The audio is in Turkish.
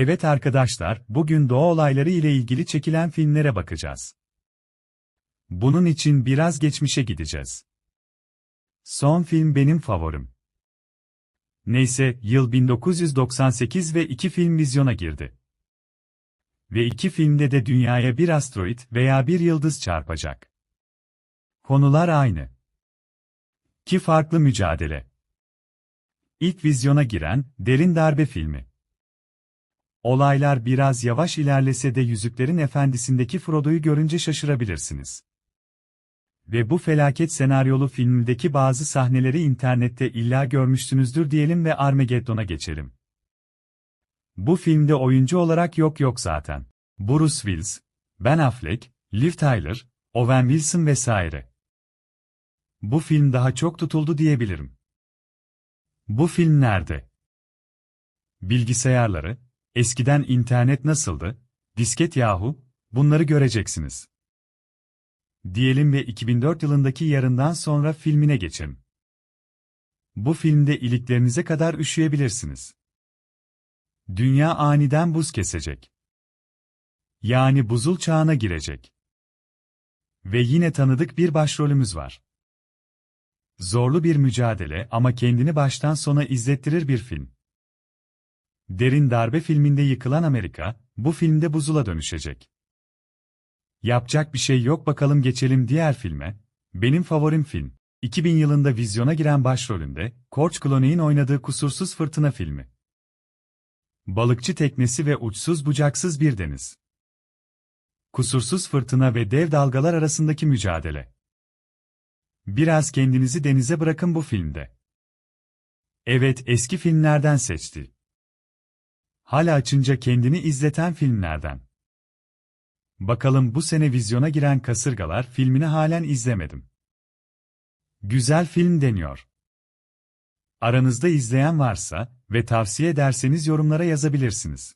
Evet arkadaşlar, bugün doğa olayları ile ilgili çekilen filmlere bakacağız. Bunun için biraz geçmişe gideceğiz. Son film benim favorim. Neyse, yıl 1998 ve iki film vizyona girdi. Ve iki filmde de dünyaya bir asteroid veya bir yıldız çarpacak. Konular aynı. İki farklı mücadele. İlk vizyona giren, Derin Darbe filmi. Olaylar biraz yavaş ilerlese de Yüzüklerin Efendisi'ndeki Frodo'yu görünce şaşırabilirsiniz. Ve bu felaket senaryolu filmdeki bazı sahneleri internette illa görmüşsünüzdür diyelim ve Armageddon'a geçelim. Bu filmde oyuncu olarak yok yok zaten. Bruce Willis, Ben Affleck, Liv Tyler, Owen Wilson vesaire. Bu film daha çok tutuldu diyebilirim. Bu film nerede? Bilgisayarları, eskiden internet nasıldı, disket yahu, bunları göreceksiniz. Diyelim ve 2004 yılındaki yarından sonra filmine geçelim. Bu filmde iliklerinize kadar üşüyebilirsiniz. Dünya aniden buz kesecek. Yani buzul çağına girecek. Ve yine tanıdık bir başrolümüz var. Zorlu bir mücadele ama kendini baştan sona izlettirir bir film. Derin Darbe filminde yıkılan Amerika, bu filmde buzula dönüşecek. Yapacak bir şey yok bakalım geçelim diğer filme. Benim favorim film. 2000 yılında vizyona giren başrolünde, George Clooney'in oynadığı Kusursuz Fırtına filmi. Balıkçı teknesi ve uçsuz bucaksız bir deniz. Kusursuz fırtına ve dev dalgalar arasındaki mücadele. Biraz kendinizi denize bırakın bu filmde. Evet, eski filmlerden seçti. Hala açınca kendini izleten filmlerden. Bakalım bu sene vizyona giren Kasırgalar filmini halen izlemedim. Güzel film deniyor. Aranızda izleyen varsa ve tavsiye ederseniz yorumlara yazabilirsiniz.